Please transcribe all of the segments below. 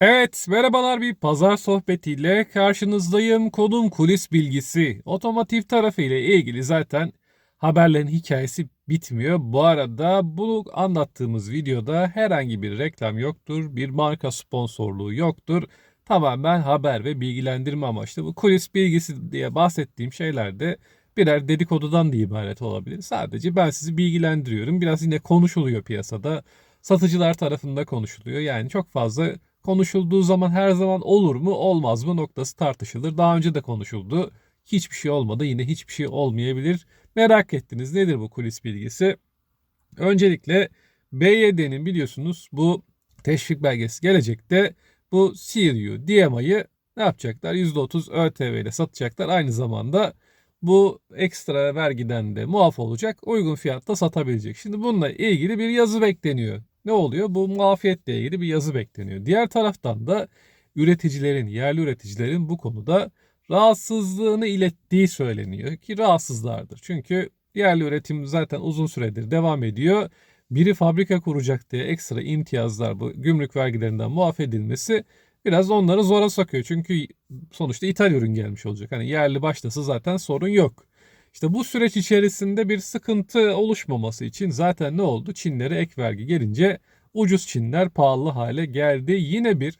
Evet, merhabalar bir pazar sohbetiyle karşınızdayım. Konum kulis bilgisi. Otomotiv tarafı ile ilgili zaten haberlerin hikayesi bitmiyor. Bu arada bu anlattığımız videoda herhangi bir reklam yoktur, bir marka sponsorluğu yoktur. Tamamen haber ve bilgilendirme amaçlı. Bu kulis bilgisi diye bahsettiğim şeyler de birer dedikodudan da ibaret olabilir. Sadece ben sizi bilgilendiriyorum. Biraz yine konuşuluyor piyasada. Satıcılar tarafında konuşuluyor. Yani çok fazla konuşulduğu zaman her zaman olur mu olmaz mı noktası tartışılır. Daha önce de konuşuldu. Hiçbir şey olmadı yine hiçbir şey olmayabilir. Merak ettiniz nedir bu kulis bilgisi? Öncelikle BYD'nin biliyorsunuz bu teşvik belgesi gelecekte bu CRU, DMI'yi ne yapacaklar? %30 ÖTV ile satacaklar. Aynı zamanda bu ekstra vergiden de muaf olacak. Uygun fiyatta satabilecek. Şimdi bununla ilgili bir yazı bekleniyor ne oluyor? Bu muafiyetle ilgili bir yazı bekleniyor. Diğer taraftan da üreticilerin, yerli üreticilerin bu konuda rahatsızlığını ilettiği söyleniyor ki rahatsızlardır. Çünkü yerli üretim zaten uzun süredir devam ediyor. Biri fabrika kuracak diye ekstra imtiyazlar bu gümrük vergilerinden muaf edilmesi biraz onları zora sokuyor. Çünkü sonuçta ithal ürün gelmiş olacak. Hani yerli başlasa zaten sorun yok. İşte bu süreç içerisinde bir sıkıntı oluşmaması için zaten ne oldu? Çinlere ek vergi gelince ucuz Çinler pahalı hale geldi. Yine bir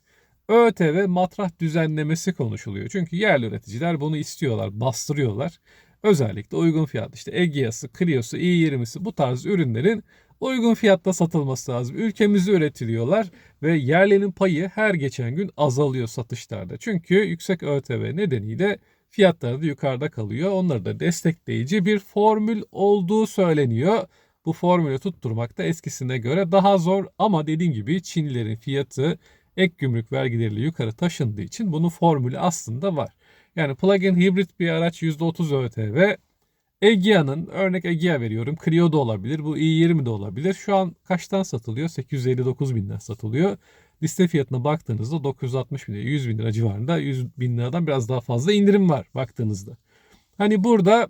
ÖTV matrah düzenlemesi konuşuluyor. Çünkü yerli üreticiler bunu istiyorlar, bastırıyorlar. Özellikle uygun fiyat işte Egea'sı, Clio'su, i20'si bu tarz ürünlerin uygun fiyatta satılması lazım. Ülkemizde üretiliyorlar ve yerlinin payı her geçen gün azalıyor satışlarda. Çünkü yüksek ÖTV nedeniyle fiyatları da yukarıda kalıyor. Onları da destekleyici bir formül olduğu söyleniyor. Bu formülü tutturmak da eskisine göre daha zor ama dediğim gibi Çinlilerin fiyatı ek gümrük vergileriyle yukarı taşındığı için bunun formülü aslında var. Yani plug-in hibrit bir araç %30 ÖTV. Egea'nın örnek Egea veriyorum. Clio da olabilir. Bu i20 de olabilir. Şu an kaçtan satılıyor? 859 binden satılıyor liste fiyatına baktığınızda 960 bin lira, 100 bin lira civarında 100 bin liradan biraz daha fazla indirim var baktığınızda. Hani burada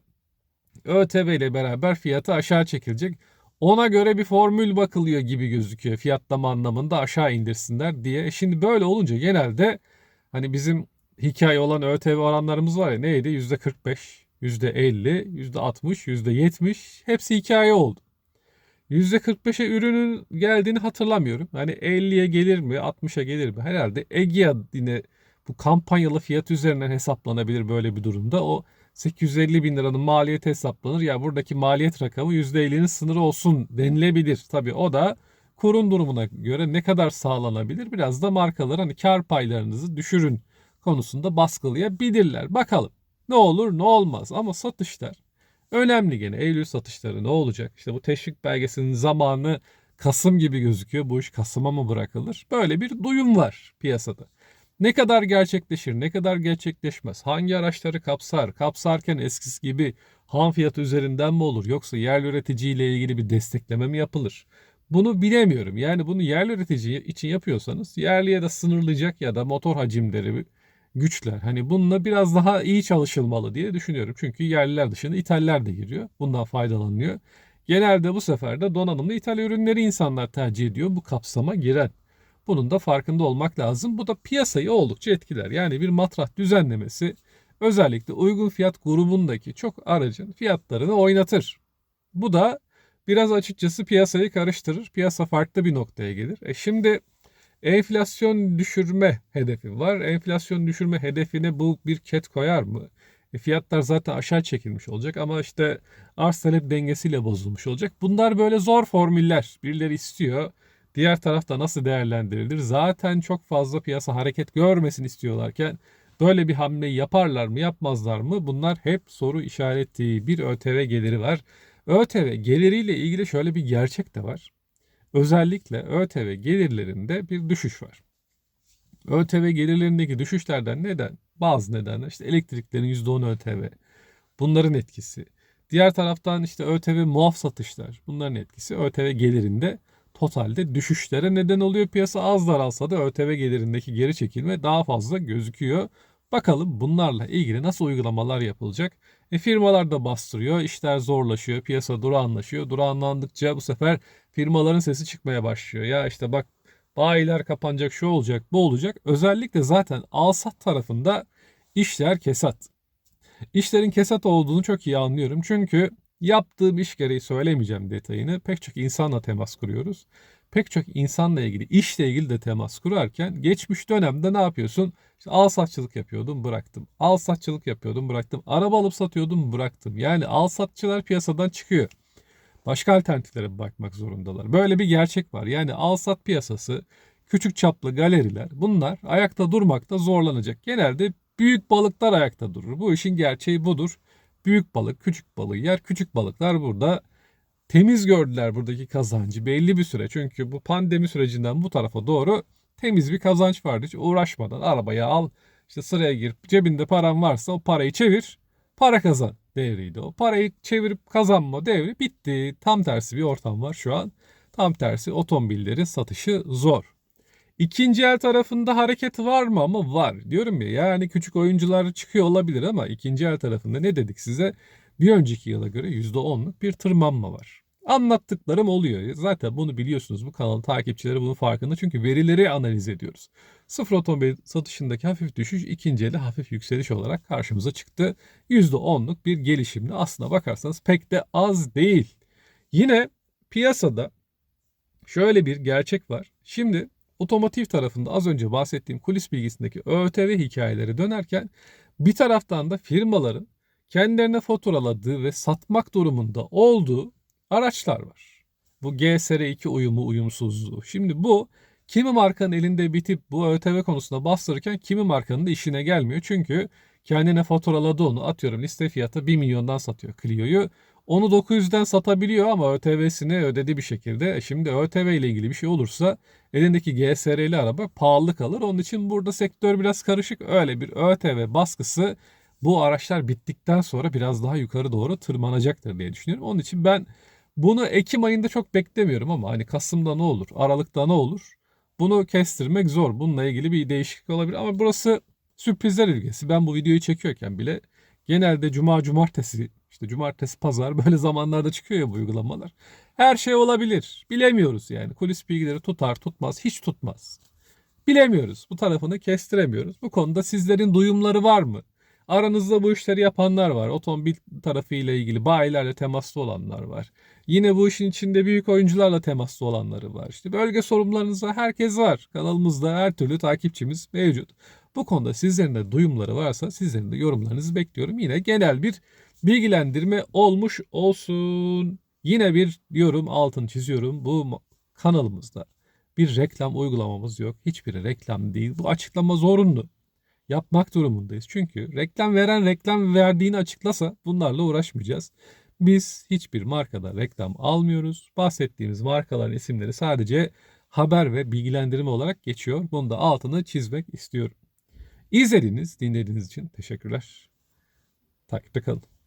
ÖTV ile beraber fiyatı aşağı çekilecek. Ona göre bir formül bakılıyor gibi gözüküyor fiyatlama anlamında aşağı indirsinler diye. E şimdi böyle olunca genelde hani bizim hikaye olan ÖTV oranlarımız var ya neydi? %45, %50, %60, %70 hepsi hikaye oldu. %45'e ürünün geldiğini hatırlamıyorum. Hani 50'ye gelir mi 60'a gelir mi? Herhalde Egea yine bu kampanyalı fiyat üzerinden hesaplanabilir böyle bir durumda. O 850 bin liranın maliyeti hesaplanır. Ya buradaki maliyet rakamı %50'nin sınırı olsun denilebilir. Tabii o da kurun durumuna göre ne kadar sağlanabilir? Biraz da markalar hani kar paylarınızı düşürün konusunda baskılayabilirler. Bakalım ne olur ne olmaz ama satışlar Önemli gene Eylül satışları ne olacak? İşte bu teşvik belgesinin zamanı Kasım gibi gözüküyor. Bu iş Kasım'a mı bırakılır? Böyle bir duyum var piyasada. Ne kadar gerçekleşir, ne kadar gerçekleşmez? Hangi araçları kapsar? Kapsarken eskisi gibi ham fiyatı üzerinden mi olur? Yoksa yerli üreticiyle ilgili bir destekleme mi yapılır? Bunu bilemiyorum. Yani bunu yerli üretici için yapıyorsanız yerliye de sınırlayacak ya da motor hacimleri güçler. Hani bununla biraz daha iyi çalışılmalı diye düşünüyorum. Çünkü yerliler dışında İtalyanlar da giriyor. Bundan faydalanıyor. Genelde bu sefer de donanımlı İtalya ürünleri insanlar tercih ediyor bu kapsama giren. Bunun da farkında olmak lazım. Bu da piyasayı oldukça etkiler. Yani bir matrah düzenlemesi özellikle uygun fiyat grubundaki çok aracın fiyatlarını oynatır. Bu da biraz açıkçası piyasayı karıştırır. Piyasa farklı bir noktaya gelir. E şimdi Enflasyon düşürme hedefi var. Enflasyon düşürme hedefine bu bir ket koyar mı? E fiyatlar zaten aşağı çekilmiş olacak ama işte arz talep dengesiyle bozulmuş olacak. Bunlar böyle zor formüller. Birileri istiyor. Diğer tarafta nasıl değerlendirilir? Zaten çok fazla piyasa hareket görmesin istiyorlarken böyle bir hamleyi yaparlar mı yapmazlar mı? Bunlar hep soru işareti. Bir ÖTV geliri var. ÖTV geliriyle ilgili şöyle bir gerçek de var. Özellikle ÖTV gelirlerinde bir düşüş var. ÖTV gelirlerindeki düşüşlerden neden? Bazı nedenler işte elektriklerin %10 ÖTV. Bunların etkisi. Diğer taraftan işte ÖTV muaf satışlar. Bunların etkisi ÖTV gelirinde totalde düşüşlere neden oluyor. Piyasa az daralsa da ÖTV gelirindeki geri çekilme daha fazla gözüküyor. Bakalım bunlarla ilgili nasıl uygulamalar yapılacak? E firmalar da bastırıyor, işler zorlaşıyor, piyasa durağanlaşıyor. Durağanlandıkça bu sefer firmaların sesi çıkmaya başlıyor. Ya işte bak Bayiler kapanacak, şu olacak, bu olacak. Özellikle zaten alsat tarafında işler kesat. İşlerin kesat olduğunu çok iyi anlıyorum. Çünkü yaptığım iş gereği söylemeyeceğim detayını. Pek çok insanla temas kuruyoruz. Pek çok insanla ilgili, işle ilgili de temas kurarken geçmiş dönemde ne yapıyorsun? İşte al satçılık yapıyordum, bıraktım. Al satçılık yapıyordum, bıraktım. Araba alıp satıyordum, bıraktım. Yani al satçılar piyasadan çıkıyor. Başka alternatiflere bakmak zorundalar. Böyle bir gerçek var. Yani al sat piyasası, küçük çaplı galeriler bunlar ayakta durmakta zorlanacak. Genelde büyük balıklar ayakta durur. Bu işin gerçeği budur. Büyük balık küçük balığı yer. Küçük balıklar burada temiz gördüler buradaki kazancı belli bir süre. Çünkü bu pandemi sürecinden bu tarafa doğru temiz bir kazanç vardı. Hiç uğraşmadan arabaya al, işte sıraya gir, cebinde paran varsa o parayı çevir, para kazan devriydi. O parayı çevirip kazanma devri bitti. Tam tersi bir ortam var şu an. Tam tersi otomobillerin satışı zor. İkinci el tarafında hareket var mı ama var. Diyorum ya yani küçük oyuncular çıkıyor olabilir ama ikinci el tarafında ne dedik size? Bir önceki yıla göre %10'luk bir tırmanma var. Anlattıklarım oluyor. Zaten bunu biliyorsunuz. Bu kanalın takipçileri bunun farkında. Çünkü verileri analiz ediyoruz. Sıfır otomobil satışındaki hafif düşüş ikinci elde hafif yükseliş olarak karşımıza çıktı. %10'luk bir gelişimle aslına bakarsanız pek de az değil. Yine piyasada şöyle bir gerçek var. Şimdi otomotiv tarafında az önce bahsettiğim kulis bilgisindeki ÖTV hikayeleri dönerken bir taraftan da firmaların kendilerine faturaladığı ve satmak durumunda olduğu araçlar var. Bu GSR2 uyumu uyumsuzluğu. Şimdi bu kimi markanın elinde bitip bu ÖTV konusunda bastırırken kimi markanın da işine gelmiyor. Çünkü kendine faturaladı onu atıyorum liste fiyatı 1 milyondan satıyor Clio'yu. Onu 900'den satabiliyor ama ÖTV'sini ödedi bir şekilde. E Şimdi ÖTV ile ilgili bir şey olursa elindeki GSR'li araba pahalı kalır. Onun için burada sektör biraz karışık. Öyle bir ÖTV baskısı bu araçlar bittikten sonra biraz daha yukarı doğru tırmanacaktır diye düşünüyorum. Onun için ben bunu Ekim ayında çok beklemiyorum ama hani Kasım'da ne olur, Aralık'ta ne olur? Bunu kestirmek zor. Bununla ilgili bir değişiklik olabilir ama burası sürprizler ülkesi. Ben bu videoyu çekiyorken bile genelde cuma cumartesi işte cumartesi pazar böyle zamanlarda çıkıyor ya bu uygulamalar. Her şey olabilir. Bilemiyoruz yani. Kulis bilgileri tutar tutmaz hiç tutmaz. Bilemiyoruz. Bu tarafını kestiremiyoruz. Bu konuda sizlerin duyumları var mı? Aranızda bu işleri yapanlar var. Otomobil tarafı ile ilgili bayilerle temaslı olanlar var. Yine bu işin içinde büyük oyuncularla temaslı olanları var. İşte bölge sorumlularınızda herkes var. Kanalımızda her türlü takipçimiz mevcut. Bu konuda sizlerin de duyumları varsa sizlerin de yorumlarınızı bekliyorum. Yine genel bir bilgilendirme olmuş olsun. Yine bir diyorum altını çiziyorum. Bu kanalımızda bir reklam uygulamamız yok. Hiçbiri reklam değil. Bu açıklama zorunlu yapmak durumundayız. Çünkü reklam veren reklam verdiğini açıklasa bunlarla uğraşmayacağız. Biz hiçbir markada reklam almıyoruz. Bahsettiğimiz markaların isimleri sadece haber ve bilgilendirme olarak geçiyor. Bunu da altını çizmek istiyorum. İzlediğiniz, dinlediğiniz için teşekkürler. Takipte kalın.